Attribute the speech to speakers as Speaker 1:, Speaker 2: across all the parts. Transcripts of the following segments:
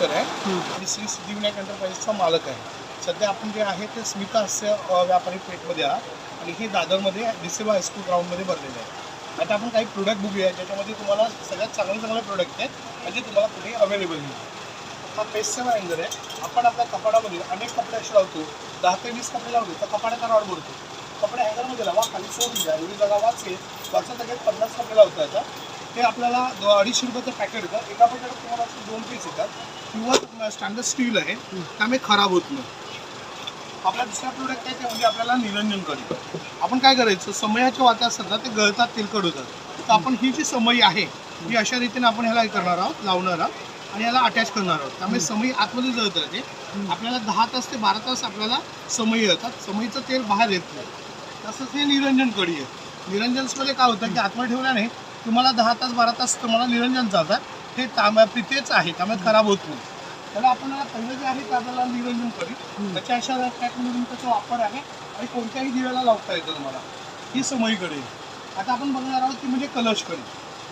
Speaker 1: Director आहे. आणि श्री सिद्धिविनायक एंटरप्राइजेसचा मालक आहे. सध्या आपण जे आहे ते स्मिता हास्य व्यापारी पेठमध्ये आहात. आणि हे दादरमध्ये डिसेबा हायस्कूल ग्राउंडमध्ये भरलेले आहे. आता आपण काही प्रोडक्ट बघूया ज्याच्यामध्ये तुम्हाला सगळ्यात चांगले चांगले प्रोडक्ट आहेत म्हणजे तुम्हाला कुठेही अवेलेबल मिळतील हा पेस्टचा अँगल आहे. आपण आपल्या कपाडामध्ये अनेक कपडे असे लावतो. दहा ते वीस कपडे लावतो तर कपाड्याचा रॉड भरतो. कपडे हँगरमध्ये लावा खाली सोडून द्या. एवढी जागा वाचेल. वाचत सगळ्यात पन्नास कपडे लावता येतात. ते आपल्याला दो- अडीचशे रुपयाचं पॅकेट येतं. एका पॅकेट तुम्हाला दोन पीस येतात. किंवा स्टँडर्ड स्टील आहे त्यामुळे खराब होत नाही. आपला दुसरा प्रोडक्ट आहे ते म्हणजे आपल्याला निरंजन करी आपण काय करायचं? समयाच्या वात्या असतात ना ते गळतात तेलकट होतात. तर आपण ही जी समई आहे ही अशा रीतीने आपण ह्याला हे करणार आहोत लावणार आहोत आणि याला अटॅच करणार आहोत. त्यामुळे समई आतमध्ये जळत राहते. आपल्याला दहा तास ते बारा तास आपल्याला समई येतात. समईचं तेल बाहेर येत नाही. तसंच हे निरंजन कढी आहे. निरंजन्समध्ये काय होतं की आतमध्ये ठेवल्याने तुम्हाला दहा तास बारा तास तुम्हाला निरंजन चालतात हे तांब्या पितेच आहे त्यामुळे खराब होत नाही. त्याला आपण पहिलं जे आहे ते आपल्याला निरंजन करी. त्याच्या अशा पॅकमधून त्याचा वापर आहे आणि कोणत्याही दिव्याला लावता येतं तुम्हाला. ही समईकडे. आता आपण बघणार आहोत की म्हणजे कलश कडी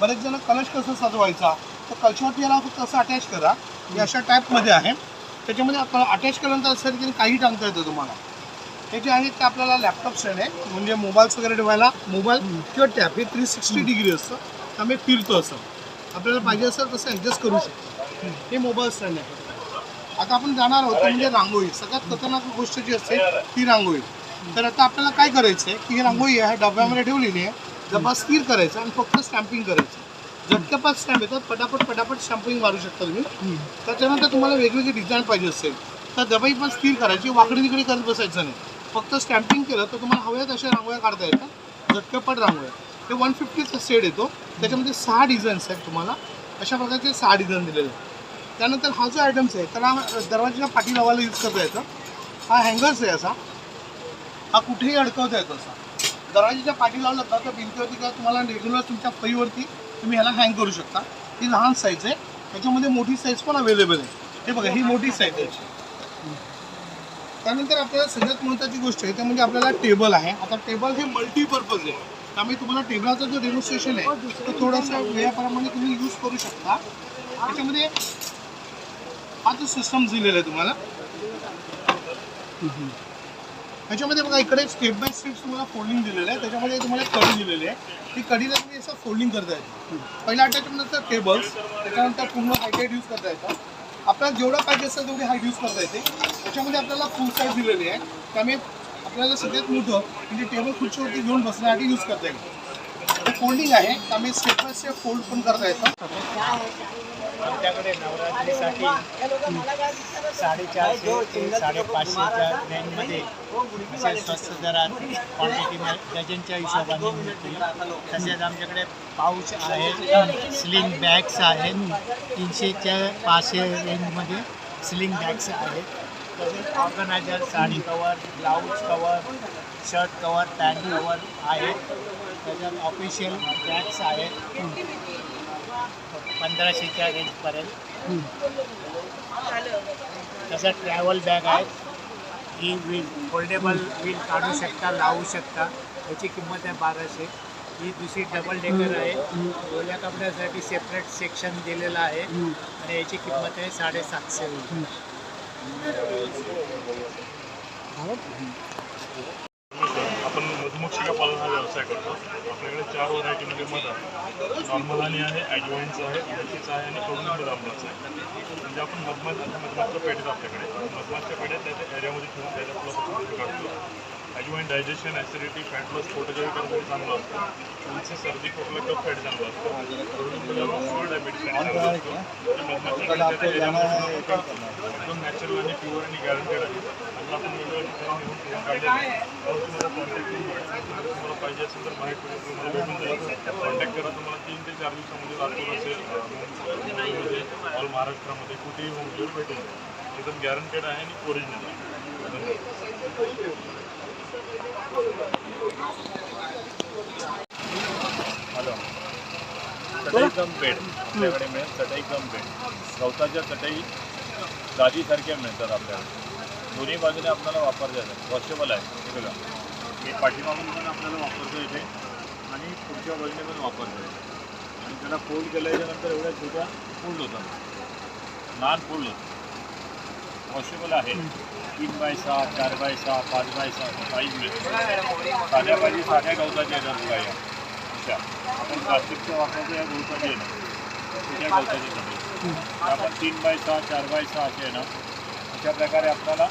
Speaker 1: बरेच जण कलश कसं सजवायचा तर कलशावरती याला फक्त असं अटॅच करा. हे अशा टाईपमध्ये आहे. त्याच्यामध्ये आपण अटॅच केल्यानंतर असं की काही टांगता येतं तुम्हाला. हे जे आहे ते आपल्याला लॅपटॉप स्टँड आहे. म्हणजे मोबाईल्स वगैरे ठेवायला मोबाईल किंवा टॅब हे थ्री सिक्स्टी डिग्री असतं. त्यामुळे फिरतो असं. आपल्याला पाहिजे असेल तसं ॲडजस्ट करू शकतो. हे मोबाईल स्टँड आहे. आता आपण जाणार आहोत म्हणजे रांगोळी. सगळ्यात खतरनाक गोष्ट जी असते ती रांगोळी. तर आता आपल्याला काय करायचं आहे की ही रांगोळी आहे डब्यामध्ये ठेवलेली आहे. डबा स्थिर करायचा आणि फक्त स्टॅम्पिंग करायचं. झटक्यापात स्टॅम्प येतात. पटापट पटापट स्टॅम्पिंग मारू शकता तुम्ही. त्याच्यानंतर तुम्हाला वेगवेगळी डिझाईन पाहिजे असेल. तर डबाई पण स्थिर करायची. वाकडी तिकडे करत बसायचं नाही. फक्त स्टॅम्पिंग केलं तर तुम्हाला हव्या तशा रांगोळ्या काढता येतात. झटक्यापट रांगोळ्या. ते वन फिफ्टीचा सेट येतो. त्याच्यामध्ये सहा डिझाईन्स आहेत तुम्हाला. अशा प्रकारचे सहा डिझाईन दिलेले आहेत. त्यानंतर हा जो आयटम्स आहे त्याला दरवाजाच्या पाठी लावायला यूज करता येतं. हा हँगर्स आहे असा. हा कुठेही अडकवता येतो असा. दरवाजाच्या पाठी लावलं तर भिंतीवरती किंवा तुम्हाला रेग्युलर तुमच्या फळीवरती तुम्ही ह्याला हँग करू शकता. ही लहान साईज आहे. त्याच्यामध्ये मोठी साईज पण अवेलेबल आहे. हे बघा ही मोठी साईज आहे. त्यानंतर आपल्याला सगळ्यात महत्त्वाची गोष्ट आहे ते म्हणजे आपल्याला टेबल आहे. आता टेबल हे मल्टीपर्पज आहे. त्यामुळे तुम्हाला टेबलाचं जो डेमॉन्स्ट्रेशन आहे तो थोडासा वेळाप्रमाणे तुम्ही यूज करू शकता. त्याच्यामध्ये हा जो सिस्टम दिलेला आहे तुम्हाला त्याच्यामध्ये बघा इकडे स्टेप बाय स्टेप तुम्हाला फोल्डिंग दिलेलं आहे. त्याच्यामध्ये तुम्हाला कडी दिलेली आहे. ती कडीला तुम्ही असं फोल्डिंग करता येतं. पहिला अटॅचमेंट टेबल्स त्याच्यानंतर पूर्ण हायटेड यूज करता येतं. आपल्याला जेवढं पाहिजे असेल तेवढी हाईट यूज करता येते. त्याच्यामध्ये आपल्याला फुल साईज दिलेली आहे. त्यामुळे आपल्याला सगळ्यात मोठं म्हणजे टेबल खुर्चीवरती घेऊन बसण्यासाठी यूज करता येईल. ते फोल्डिंग आहे. त्यामुळे स्टेप बाय स्टेप फोल्ड पण करता येतं.
Speaker 2: आमच्याकडे नवरात्रीसाठी साडेचारशे ते साडेपाचशेच्या रेंजमध्ये असे स्वस्त दरात क्वांटिटी डझनच्या हिशोबाने मिळतील. तसेच आमच्याकडे पाऊच आहे स्लिंग बॅग्स आहेत तीनशेच्या पाचशे रेंजमध्ये स्लिंग बॅग्स आहेत. Organizer sari cover blouse cover shirt cover pant cover आहेत त्याच्यात ऑफिशियल बॅग्स आहेत. पंधराशेच्या रेंजपर्यंत तसं ट्रॅव्हल बॅग आहे ही व्हील फोल्डेबल व्हील काढू शकता लावू शकता. याची किंमत आहे बाराशे. ही दुसरी डबल डेकर आहे. ओल्या कपड्यासाठी सेपरेट सेक्शन दिलेलं आहे. आणि याची किंमत आहे साडेसातशे. रुपये
Speaker 3: आपण मधुमक्षिका पालन हा व्यवसाय करतो. आपल्याकडे चार व्हरायटीमध्ये मध आहे. नॉर्मल आणि आहे ॲडव्हान्स आहे उडकीचं आहे आणि कडुलिंब जांभळाचं आहे. म्हणजे आपण मधमाशा आता पेट आपल्याकडे. मधमाशच्या पेढ्यात त्याच्या एरियामध्ये ठेवून त्याच्या आपलं काढतो advance digestion acidity fat loss पोटाच्या विकारासाठी चांगलं असतं उंची सर्दी खोकला कफ फॅट चांगलं असतं एकदम नॅचरल आणि प्युअर आणि गॅरंटेड आहे आता आपण तुम्हाला पाहिजे असेल तर बाहेर तुम्हाला भेटून जाईल कॉन्टॅक्ट करा तुम्हाला तीन ते चार दिवसामध्ये लातूर असेल मुंबईमध्ये ऑल महाराष्ट्रामध्ये कुठेही होम भेटून जाईल एकदम गॅरंटेड आहे आणि ओरिजिनल आहे. चटई कम बेड. आपल्याकडे मिळेल चटई कम बेड. गवताच्या चटई गादीसारख्या मिळतात आपल्याकडे दोन्ही बाजूने आपल्याला वापरता येतात वॉशेबल आहे. हे बघा. मी पाठीमागून पण आपल्याला वापरतो इथे आणि पुढच्या बाजूने पण वापरतो इथे आणि त्याला फोल्ड केल्याच्यानंतर एवढ्या छोट्या फोल्ड होतात.
Speaker 4: लहान फुलं वॉशेबल आहे. तीन बाय सहा चार बाय सहा पाच बाय सहा साईज मिळते साध्या पाहिजे साध्या गवताच्या येतात बघा या. अशा आपण प्लास्टिकच्या वापरतो या गवताच्या येणार त्याच्या गवताच्या येतात आपण तीन बाय सहा चार बाय सहा असे आहे ना अशा प्रकारे आपल्याला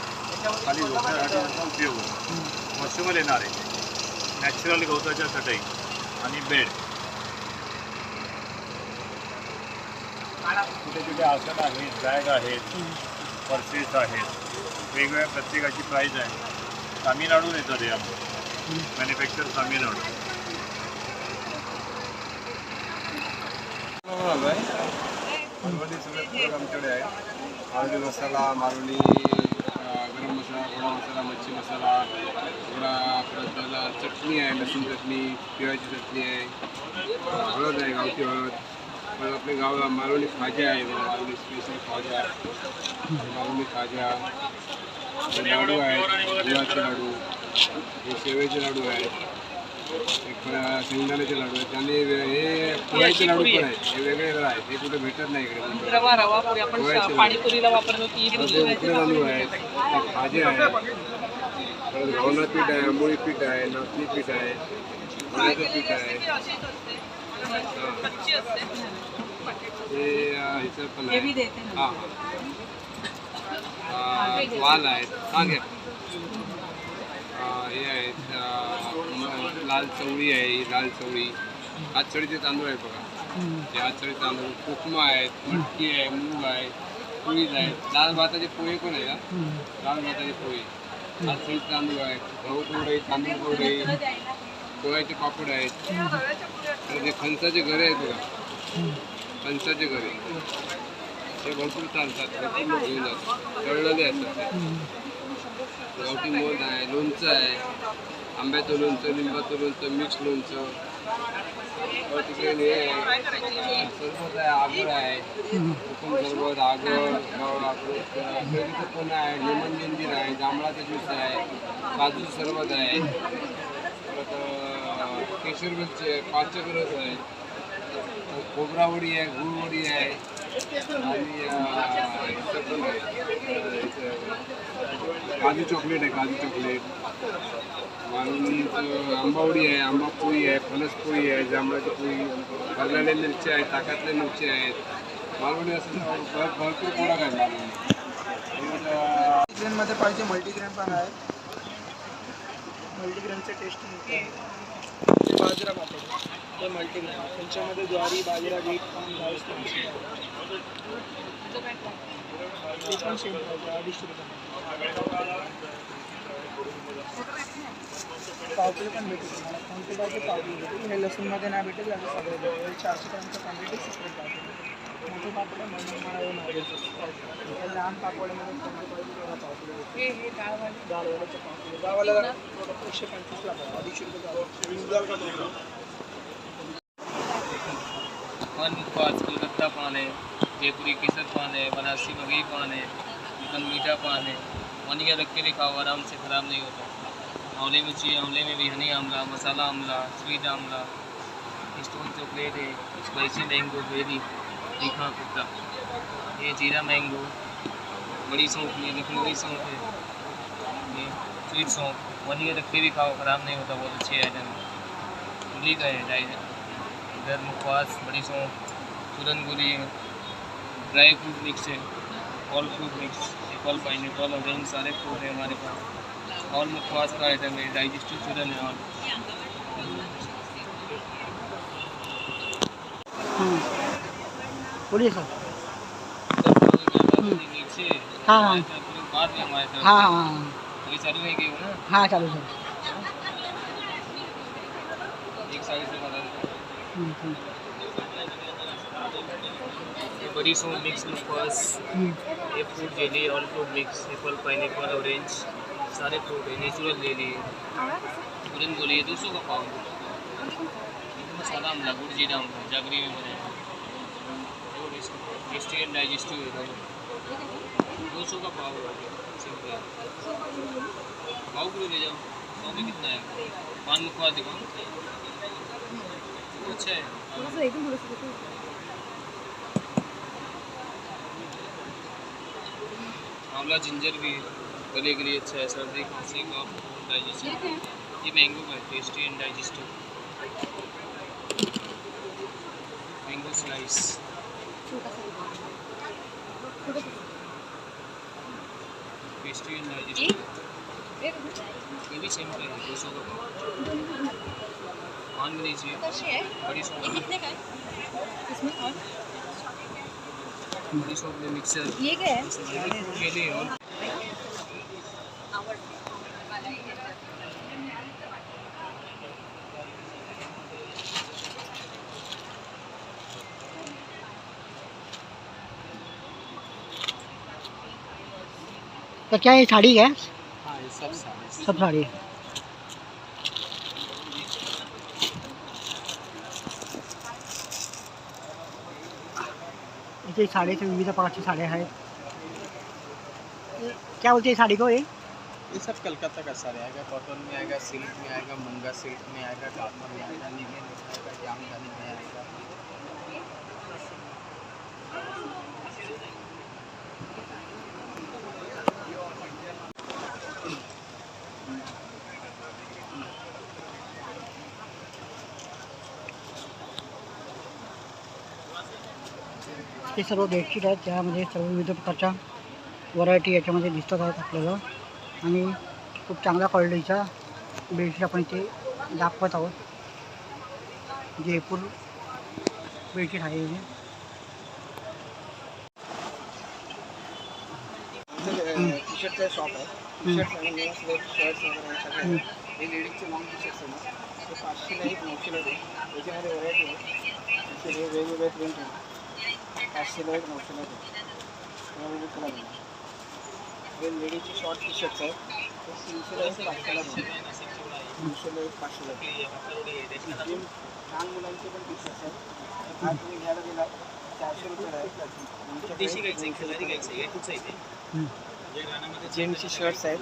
Speaker 4: खाली झोपण्यासाठी त्याचा उपयोग होतो. वॉशेबल येणार आहे. नॅचरल गवताच्या चटई आणि बेड. कुठे कुठे आसन आहेत बॅग आहेत पर्सेस आहेत. वेगवेगळ्या प्रत्येकाची प्राईज आहे. तामिळनाडून येतं ते आम्ही मॅन्युफॅक्चर
Speaker 5: मसाला अं, गरम मसाला गोडा मसाला मच्छी मसाला गोडा त्याला चटणी आहे लसूण चटणी तिळाची चटणी आहे हळद आहे गावठी हळद. परत आपल्या गावाला मालवणी आहे बघा, मालवणी स्पेशल खाज्या. मालवणी खाज्या लाडू आहेत गुळाचे लाडू हे शेवेचे लाडू आहेत शेंगदाण्याचे लाडू आहेत. आणि हे पोळ्याचे लाडू पण आहेत. हे वेगळे आहेत. हे कुठे भेटत नाही इकडे. पोळ्याचे लाडू.
Speaker 6: ती
Speaker 5: आहेत? हे भाजी आहे. परत घावना पीठ आहे आंबोळी पीठ आहे नाचणी पीठ आहे गव्हाचं पीठ आहे. हे. अं, ह्याचं पण आहे. हां हां. वाल आहेत सांगे हे आहेत लाल चवळी आहे ही लाल चवळी. हातचळीचे तांदूळ आहेत बघा. ते हातचळी तांदूळ उपमा आहेत मटकी आहे मूग आहे पोळीज आहेत. लाल भाताचे पोहे पण आहे का? लाल भाताचे पोहे. हातचळी तांदूळ आहेत गहू कोरडे तांदूळ पोळी पोह्याचे पापड आहेत. आणि ते खणसाचे घरे आहेत बघा. खणसाचे घरे. ते भरपूर चालतात भरपूर लोक घेऊन जातात तळलेले असतात ते. गावठी मोड आहे लोणचं आहे. आंब्याचं लोणचं लिंबाचं लोणचं मिक्स लोणचं. हो, तिकडे हे आहे, सरबत आहे आगर आहे. कोकम सरबत आगर गाव पण आहे? लेमन जिंजीर आहे जांभळाचा ज्यूस आहे काजूचं सरबत आहे. परत अं, केशर मिरची आहे पाचक रस आहे. खोबरावडी आहे गुळवडी आहे. आणि काजू चॉकलेट आहे काजू चॉकलेट. मालवणीचं आंबावडी आहे आंबा पोळी आहे फणस पोळी आहे जांभळाची पोळी भरलेल्या मिरच्या आहेत ताकातल्या मिरच्या आहेत. मालवणी असं भर- भरपूर प्रोडक्ट आहे मालवणी.
Speaker 7: मल्टीग्रेनमध्ये पाहिजे मल्टीग्रेन पण आहे. मल्टीग्रेनचे टेस्ट बाजरा पापड ते मल्टीग्रेन त्यांच्यामध्ये ज्वारी बाजरा बीट पान राईस ते पण अडीचशे रुपये पण भेटेल तुम्हाला कोणते पावती पावती भेटेल हे लसूणमध्ये नाही भेटेल आणि सगळं भेटेल चारशे ग्रामचं क्वांटिटी सेपरेट पावती मोठे पापड आहे म्हणून मला हे भेटेल लहान पापडमध्ये कोणते पाहिजे भेटेल
Speaker 6: डाळवाली
Speaker 7: एकशे पंचवीसला अडीचशे रुपये गाव
Speaker 8: पाच कलकत्ता पान है जयपुरी केसर पान है बनारसी बघई पान है चिकन मीठा पान है वनीगा रख के भी खाओ, आराम से ख़राब नहीं होता। आंवले में चाहिए, आंवले में भी हनी आमला masala amla sweet amla stone chocolate है, स्पाइसी मैंगो बेरी तीखा कुत्ता ये जीरा मैंगो, बड़ी सौंफ ये लखनवी सौंफ है, ये स्वीट सौंफ वनीगा रख के भी खाओ, ख़राब नहीं होता, बहुत अच्छे आइटम है। गुली का है डाइट इधर मुखवास, बड़ी सौंफ चूरनगुली ड्राई फ्रूट मिक्स है all fruit mix apple pineapple orange सारे फ्रूट हैं हमारे पास। ऑल मुखवास का आइटम है डाइजेस्टिव चूरन है ऑल
Speaker 6: बोलिए सर।
Speaker 8: हाँ
Speaker 6: हाँ। हाँ हाँ हाँ।
Speaker 8: अभी चालू है कि ना?
Speaker 6: हाँ चालू सर।
Speaker 8: एक साइड से बड़ी सौंफ मिक्स
Speaker 6: हम्म।
Speaker 8: ये fruit jelly all fruit mix apple pine orange सारे फ्रूट है नेचुरल ले लिए चूरन गोली दो सौ का पाव मसाला आमला गुड़ जीरा आमला जागरी में बनाया टेस्टी एंड डाइजेस्टिव है दो सौ का पाव पाव किलो ले जाओ पाव में कितना है? पान मुखवा दिखाओ अच्छा है। आंवला जिंजर भी गले के लिए अच्छा है सर्दी खांसी का डाइजेशन ये मैंगो का tasty and digestive mango slice tasty and digestive ये भी सेम प्राइस है दो सौ का भी लीजिए बड़ी सौ बड़ी सौ में मिक्सर
Speaker 6: ये क्या है तो क्या ये साड़ी है?
Speaker 8: हाँ ये सब सारे
Speaker 6: सब साड़ी। है इथे से विविध प्रकारच्या साड्या हैं। क्या बोलते हैं साड़ी को ये?
Speaker 9: ये सब कलकत्ता का सारे आएगा, कॉटन में आएगा, सिल्क में आएगा, मुंगा सिल्क में आएगा कापर में आएगा, नीले में आएगा जामदानी में आएगा।
Speaker 6: ते सर्व बेडशीट आहेत. त्यामध्ये सर्व विविध प्रकारच्या व्हरायटी याच्यामध्ये दिसतात आहेत आपल्याला. आणि खूप चांगल्या क्वालिटीच्या बेडशीट आपण इथे दाखवत आहोत. जयपूर बेडशीट आहे हे.
Speaker 10: शॉप आहे. टी शर्ट्स आणि मेन्स वेअर शर्ट्स वगैरे सगळे
Speaker 6: हम्म.
Speaker 10: हे लेडीजचे लॉंग टी शर्ट्स आहे ना ते पाचशेला एक नऊशेला दे त्याच्यामध्ये व्हरायटी आहे. असे हे वेगवेगळे प्रिंट आहे. आठशेला एक नऊशेला दे हे लेडीजचे शॉर्ट टी शर्ट आहे ते तीनशेला एक पाचशेला दे तीनशेला एक पाचशेला लहान मुलांचे पण टी शर्ट आहेत हा तुम्ही घ्यायला गेला चारशे रुपये आहे जेंट्सचे शर्ट्स आहेत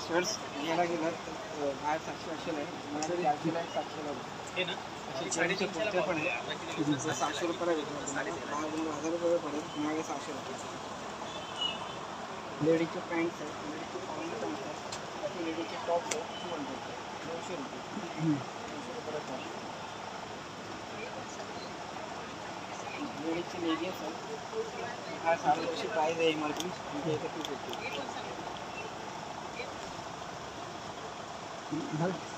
Speaker 10: शर्ट्स घ्यायला गेलं तर बाहेर सातशे आठशेला आहे माझ्याकडे आहे सातशेला आहे असे साडीचे कुर्ते पण आहे ते सहाशे रुपयाला भेटणार तुम्हाला बाहेर हजार रुपये पडेल माझ्या सहाशे रुपये लेडीजचे पॅन्ट्स आहेत लेडीजचे कॉमन पॅन्ट्स आहेत असे लेडीजचे टॉप्स आहेत टू हंड्रेड दोनशे रुपये दोनशे रुपयाला टॉप लेडीजचे लेगिन्स आहेत हा साडेपाचशे प्राईज आहे एम आर पी आमच्या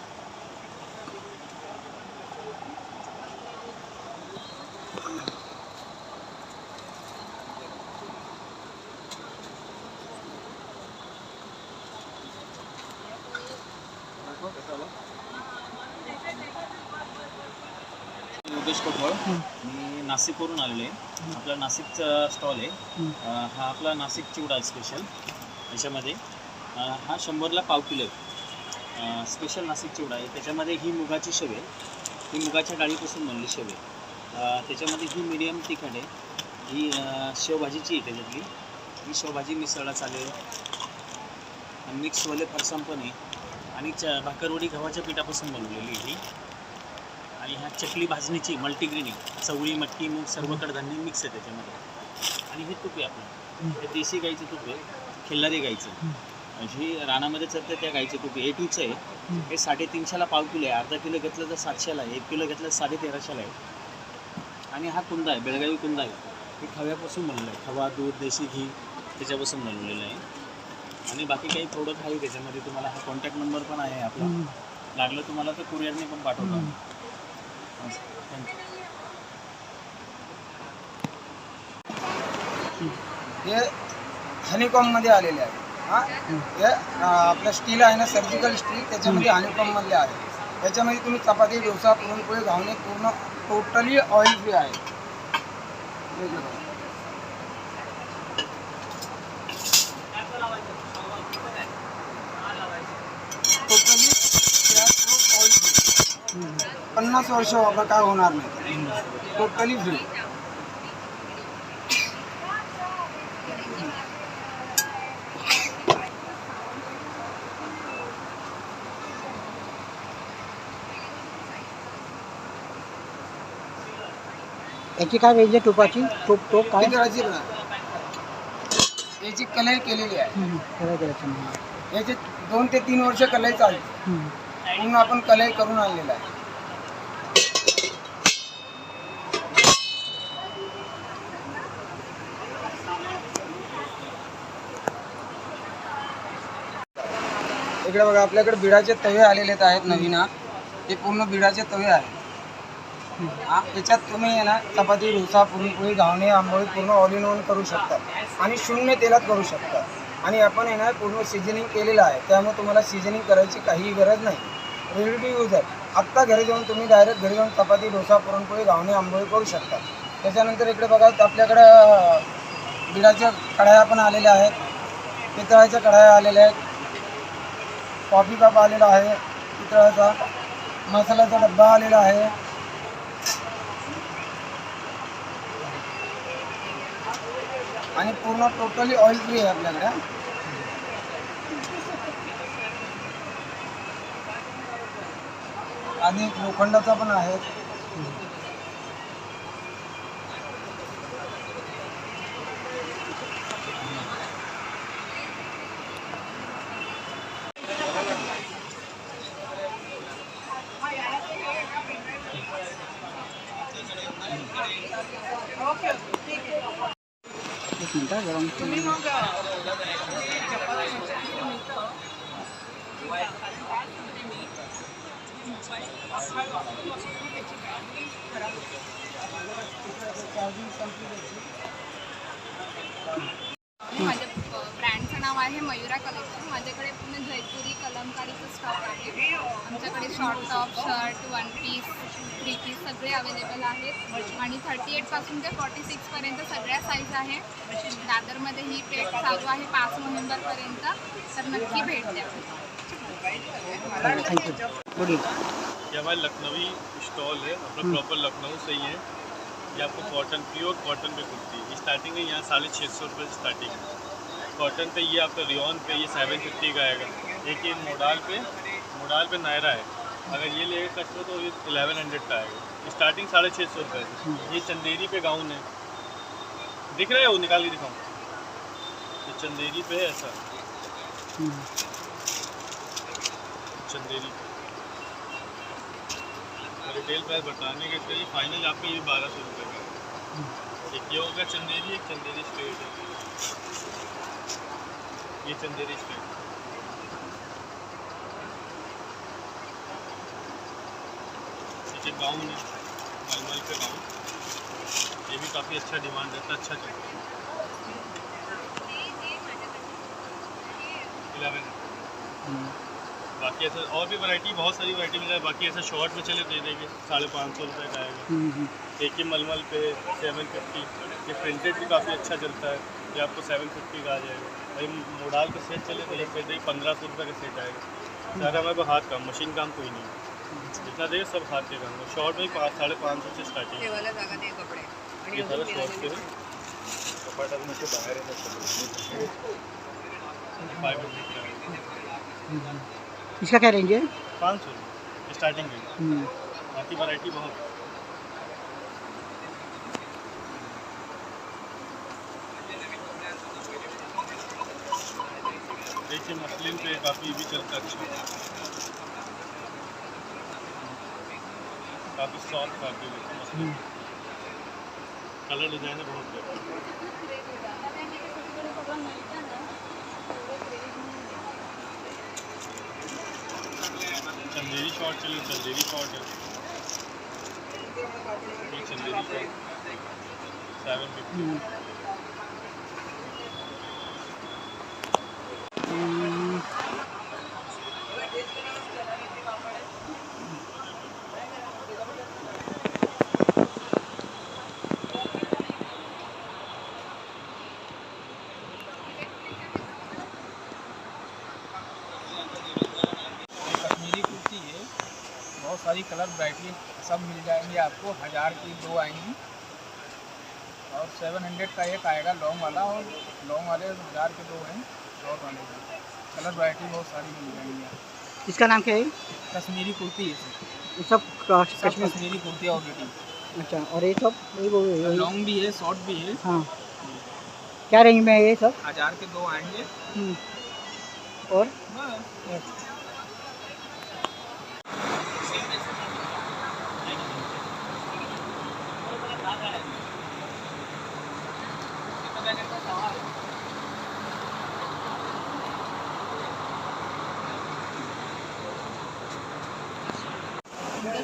Speaker 11: योगेश कोटवळ मी नाशिकवरून आलेलो आहे. आपला नाशिकचा स्टॉल आहे.
Speaker 6: हं.
Speaker 11: आपला नाशिक चिवडा स्पेशल याच्यामध्ये हा शंभरला पाव किलो आहे. स्पेशल नाशिक चिवडा आहे. त्याच्यामध्ये ही मुगाची शेव आहे. ही मुगाच्या डाळीपासून बनली शेव आहे. त्याच्यामध्ये ही मिडियम तिखट आहे. ही शेवभाजीची आहे त्याच्यातली. ही शेवभाजी मिसळला चालेल. मिक्सवाले फरसाण पण आहे. आणि च भाकरवडी गव्हाच्या पिठापासून बनवलेली आहे ही. आणि ह्या चकली भाजणीची मल्टीग्रेनी चवळी मटकी मूग सर्व कडधान्य मिक्स आहे त्याच्यामध्ये. आणि हे तूप आहे आपलं. हे देशी गाईचं तूप आहे खिल्लारी गाईचं. जी रानामध्ये चालतं त्या गाईचं तूप ए टूचं आहे. हे साडेतीनशेला पाव किलो आहे. अर्धा किलो घेतलं तर सातशेला आहे. एक किलो घेतलं तर साडे तेराशेला आहे. आणि हा कुंदा आहे बेळगावी कुंदा आहे. हे खव्यापासून बनलेलं आहे. खवा दूध देशी घी त्याच्यापासून बनवलेलं आहे. आणि बाकी काही प्रोडक्ट आहे त्याच्यामध्ये तुम्हाला हा कॉन्टॅक्ट नंबर पण आहे आपला. लागलं तुम्हाला तर कुरिअरने पण पाठवतो.
Speaker 10: हे हनीकॉममध्ये आलेले आहे. हां? हे आपलं स्टील आहे ना सर्जिकल स्टील त्याच्यामध्ये हनीकॉममधले आहे. त्याच्यामध्ये तुम्ही चपाती डोसा पुरणपोळी घावणे पूर्ण टोटली ऑइल फ्री आहे हे बघा. टोटली ऑइल फ्री पन्नास वर्ष वापर काय होणार नाही. टोटली फ्री
Speaker 6: याची काय रेंज आहे तुपाची? तूप तो काय?
Speaker 10: करायची
Speaker 7: याची कलई केलेली आहे.
Speaker 6: करायचं.
Speaker 7: याचे दोन ते तीन वर्ष कलई चालते. पूर्ण आपण कलई करून आणलेला आहे. इकडे बघा आपल्याकडे बिडाचे तवे आलेले आहेत नवीन हे. पूर्ण बिडाचे तवे आहेत. त्याच्यात याच्यात तुम्ही आहे ना चपाती डोसा पुरणपोळी घावणे आंबोळी पूर्ण ऑल इन वन करू शकता. आणि शून्य तेलात करू शकता. आणि आपण आहे ना पूर्ण सिजनिंग केलेलं आहे. त्यामुळे तुम्हाला सिजनिंग करायची काहीही गरज नाही. रेडी यूज आहे आत्ता घरी जाऊन तुम्ही डायरेक्ट घरी जाऊन चपाती डोसा पुरणपोळी घावणे आंबोळी करू शकता. त्याच्यानंतर इकडे बघा आपल्याकडं बिडाच्या कढाया पण आलेल्या आहेत. पितळाच्या कढाया आलेल्या आहेत. कॉफी कप आलेला आहे पितळाचा मसाल्याचा डब्बा आलेला आहे. आणि पूर्ण टोटली ऑइल फ्री आहे आपल्याकडे. आणि लोखंडाचा पण आहे.
Speaker 12: ते फॉर्टी सिक्सपर्यंत सगळ्या साईज आहे. दादरमध्ये ही पेट चालू आहे पाच नोव्हेंबरपर्यंत. तर नक्की भेट द्या.
Speaker 3: ये हमारे लखनवी स्टॉल है अपना प्रॉपर लखनऊ से ही है। ये आपको कॉटन प्योर कॉटन पे कुर्ती ये स्टार्टिंग है यहाँ साढ़े छः सौ रुपये स्टार्टिंग है। कॉटन पे ये आपका रियॉन पे ये सेवन फिफ्टी का आएगा। एक ये मोडाल पे मोडाल पे नायरा है। अगर ये लेगा कस्टमर तो ये एलेवन हंड्रेड का आएगा। स्टार्टिंग साढ़े छः सौ रुपये से। ये चंदेरी पे गाउन है। दिख रहा है वो? निकाल के दिखाऊँ। ये चंदेरी पे है ऐसा। चंदेरी रिटेल प्राइस बताने के लिए फाइनल आपका ये बारह सौ रुपये का। एक ये होगा चंदेरी, एक चंदेरी स्ट्रेट है। ये चंदेरी स्ट्रेट। ये गाउन है। मलमल पे गाउन ये भी काफ़ी अच्छा डिमांड रहता है अच्छा चलता है इलेवन बाकी ऐसा और भी वैरायटी बहुत सारी वैरायटी मिल जाए बाकी ऐसा शॉर्ट में चले दे देंगे साढ़े पाँच सौ रुपये का आएगा। एक ही मलमल पे सेवन फिफ्टी ये प्रिंटेड भी काफ़ी अच्छा चलता है। ये आपको सेवन फिफ्टी का आ जाएगा। भाई मोडाल का सेट चले तो ये पंद्रह सौ रुपये का सेट आएगा। सारा हमारे पास हाथ काम मशीन काम कोई नहीं है। जितना देगा सब हाथ के है शॉर्ट में पाँच साढ़े पाँच सौ से स्टार्टिंग है ये सारा शॉर्ट पे है फाइव हंड्रेड का है
Speaker 6: इसका क्या रेंज है
Speaker 3: पाँच सौ स्टार्टिंग है
Speaker 6: हम्म,
Speaker 3: बाकी वैरायटी बहुत देखिए मसलिन पे काफ़ी भी चलता है अच्छा काफ़ी सॉफ्ट काफ़ी कलर डिज़ाइन है बहुत चंदेरी शॉर्ट चलिए चंदेरी शॉर्ट है। ये चंदेरी शॉर्ट सेवन फिफ्टी
Speaker 6: हम्म. हम्म,
Speaker 7: कश्मीरी कुर्ती है बहुत सारी कलर वैरायटी सब मिल जाएँगे आपको हज़ार की दो आएँगी। और सेवन हंड्रेड का एक आएगा लॉन्ग वाला और लॉन्ग वाले हज़ार के दो हैं शॉर्ट वाले के कलर वैरायटी बहुत सारी मिल जाएँगी आपको।
Speaker 6: इसका नाम क्या है?
Speaker 7: कश्मीरी कुर्ती है
Speaker 6: ये सब कश्मीर
Speaker 7: कुर्ती ऑलरेडी
Speaker 6: अच्छा और ये सब
Speaker 7: लॉन्ग भी है शॉर्ट भी है।
Speaker 6: हाँ। क्या रेंज में है ये सब?
Speaker 5: हज़ार के दो आएँगे।
Speaker 6: हम्म. और?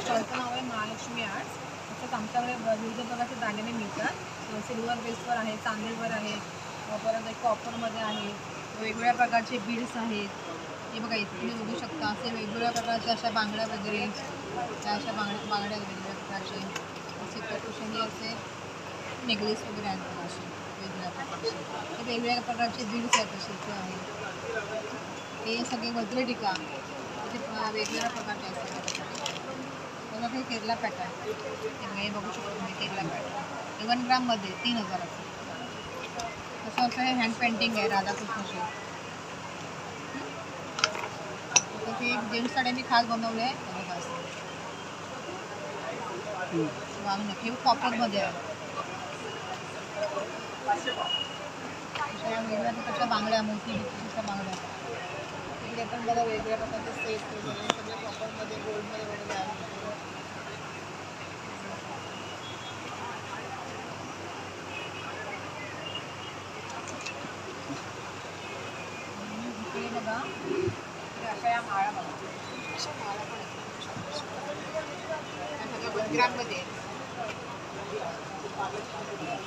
Speaker 12: स्टॉलचं नाव आहे महालक्ष्मी आर्ट्स. तसंच आमच्याकडे विविध प्रकारचे दागिने मिळतात. सिल्वर बेसवर आहे चांदीवर आहे परत एक कॉपरमध्ये आहे. वेगवेगळ्या प्रकारचे बीड्स आहेत. हे बघा इथे तुम्ही बघू शकता असे वेगवेगळ्या प्रकारच्या अशा बांगड्या वगैरे त्या अशा बांगड्या बांगड्या वेगवेगळ्या प्रकारचे असे कटोशनी असे नेकलेस वगैरे आहेत बघा असे वेगवेगळ्या प्रकारचे. वेगवेगळ्या प्रकारचे बीड्स आहेत असे इथे आहेत हे सगळे वज्र टिका इथे वेगवेगळ्या प्रकारचे असतात. बघा हे केरला पॅटर्न हे बघा, हे बघू शकतो तुम्ही केरला पॅटर्न. वन ग्राममध्ये तीन हजाराचं तसं असं हे हँड पेंटिंग आहे राधाकृष्णाची. तर ते जेंट्स साड्यांनी खास बनवले आहे हे बघा असं वांगनट हे कॉपरमध्ये आहे. प्रकारच्या बांगड्या मोठी बांगड्या. इकडे पण बघा वेगवेगळ्या प्रकारचे सेट वगैरे सगळे कॉपरमध्ये गोल्डमध्ये वगैरे आहे आणि इकडे बघा इकडे अशा या माळा बघा अशा माळा पण आहेत. त्या सगळ्या बंदरांमध्ये आहेत.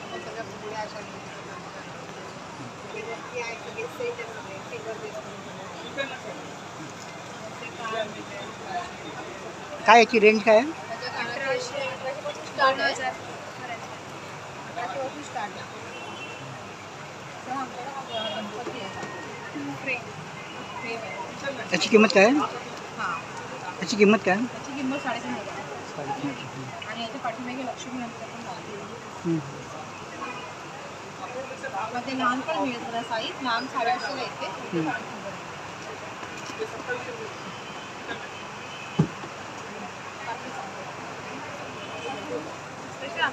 Speaker 12: त्या सगळ्या फुगड्या अशा आहेत. वरती आहे सगळे सेट आहेत सगळे सिल्वर बेसमध्ये. असे कान आहेत.
Speaker 6: काय याची रेंज काय आहे
Speaker 12: अठराशे अठराशेपासून स्टार्ट आहे अठराशेपासून स्टार्ट आहे तर आमच्याकडे हा गणपती आहे फ्रेम फ्रेम आहे
Speaker 6: याची किंमत काय आहे
Speaker 12: हां
Speaker 6: याची किंमत काय आहे
Speaker 12: त्याची किंमत साडेतीन हजार आहे. आणि याच्या पाठीमागे लक्ष्मी गणपती पण लागते
Speaker 6: हम्म.
Speaker 12: मग ते लहान पण मिळेल जरा साईज लहान साडेआठशेला येते
Speaker 6: हम्म.
Speaker 12: स्पेशल आमच्याकडे कसं आहे, ते बघा,
Speaker 6: हम्म.
Speaker 12: केरला pattern. वरती बघा वरती पण सगळे केरला pattern.
Speaker 6: हम्म.
Speaker 12: यात काय शेती ते वेगवेगळ्या प्रकारचे fiber वगैरे.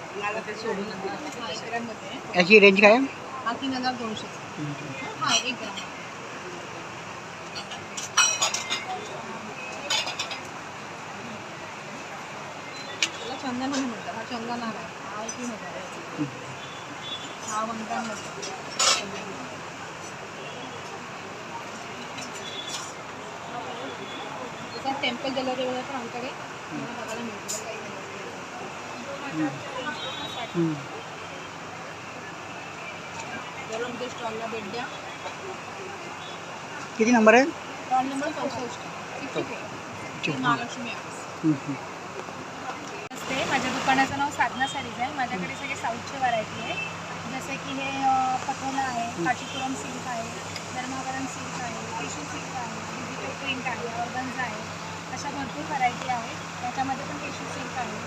Speaker 6: याची रेंज काय आहे?
Speaker 12: हा तीन हज़ार दोनशे. हा एक ग्राम. त्याला चंदन म्हणतात. हा चंदन आहे. हा हज़ार आहे. हा वन ग्राम त्याचा टेंपल ज्वेलरी वगैरे पण आमच्याकडे. तुम्हाला बघायला मिळतील स्टॉलला भेट द्या.
Speaker 6: किती नंबर आहे?
Speaker 12: स्टॉल नंबर चौसष्ट. Sixty four Mahalakshmi.
Speaker 13: नमस्ते. माझ्या दुकानाचं नाव साधना साडीज आहे. माझ्याकडे सगळे साऊथचे व्हरायटी आहे. जसे की हे पटोला आहे काठीपुरम सिल्क आहे धर्मावरम सिल्क आहे टिश्यू सिल्क आहे डिजिटल प्रिंट आहे ऑर्गन्झा आहे. अशा भरपूर व्हरायटी आहेत त्याच्यामध्ये पण टिश्यू सिल्क आहे.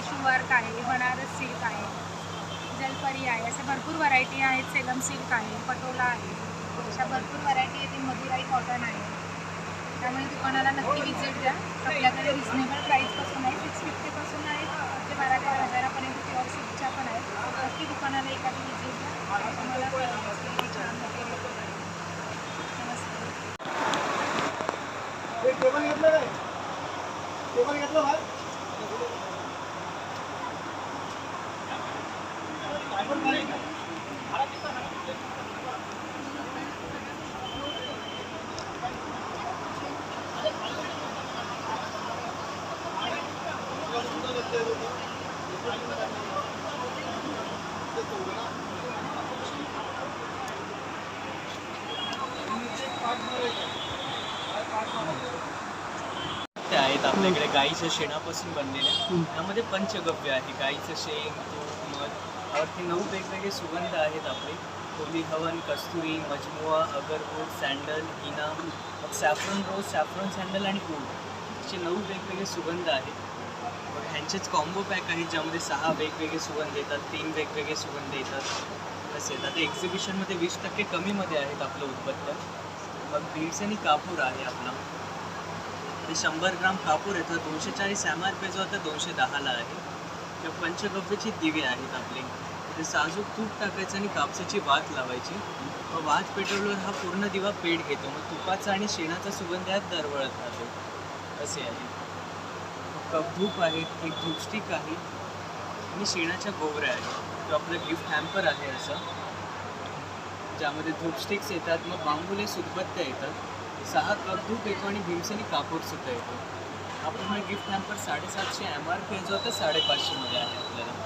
Speaker 13: टिश्यू वर्क आहे बनारस सिल्क आहे जलपरी आहे अशा भरपूर व्हरायटी आहेत सेलम सिल्क आहे पटोला आहे अशा भरपूर व्हरायटी आहेत मधुराई कॉटन आहे. त्यामुळे दुकानाला नक्की विजिट द्या. आपल्याकडे रिजनेबल प्राईसपासून आहे सिक्स फिफ्टीपासून आहे ते बारा ते हजारापर्यंत प्युअर सिल्कच्या पण आहेत. नक्की दुकानाला एखादी विजिट द्या. तुम्हाला छान
Speaker 1: टेबल घेतलं काय टेबल घेतलं
Speaker 11: आपल्याकडे गाईच्या शेणापासून बनलेल्या त्यामध्ये पंचगव्य आहे. गाईचं शेण तूप मध. यावरती नऊ वेगवेगळे सुगंध आहेत आपले.
Speaker 14: होली हवन कस्तुरी मजमुआ अगरवूड सँडल हिना मग सॅफ्रॉन रोज सॅफ्रॉन सँडल आणि वूड असे नऊ वेगवेगळे सुगंध आहेत. मग ह्यांचेच कॉम्बो पॅक आहेत ज्यामध्ये सहा वेगवेगळे सुगंध येतात तीन वेगवेगळे सुगंध येतात. असे आता एक्झिबिशनमध्ये वीस टक्के कमीमध्ये आहेत आपलं उत्पन्न. मग भीडसेनी कापूर आहे आपला. ते शंभर ग्राम कापूर येतो दोनशे चाळीस एम आर पी जो आता दोनशे दहाला आहे. किंवा पंचगव्याची दिवे आहेत आपले. ते साजूक तूप टाकायचं आणि कापसाची वात लावायची. मग वात पेटवल्यावर हा पूर्ण दिवा पेट घेतो. मग तुपाचा आणि शेणाचा सुगंध यात दरवळत राहतो. असे आहे. कप धूप आहे एक धूपस्टिक आहे आणि शेणाच्या गोवऱ्या आहेत. तो आपलं गिफ्ट हॅम्पर आहे असं. ज्यामध्ये धूपस्टिक्स येतात मग बांबुले सुदबत्त्या येतात. सहा कप धूप येतो आणि भीमसेनी कापूर सुद्धा येतो आपण गिफ्ट हॅम्पर साडेसातशे एम आर पी जो होता साडेपाचशेमध्ये आहे आपल्याला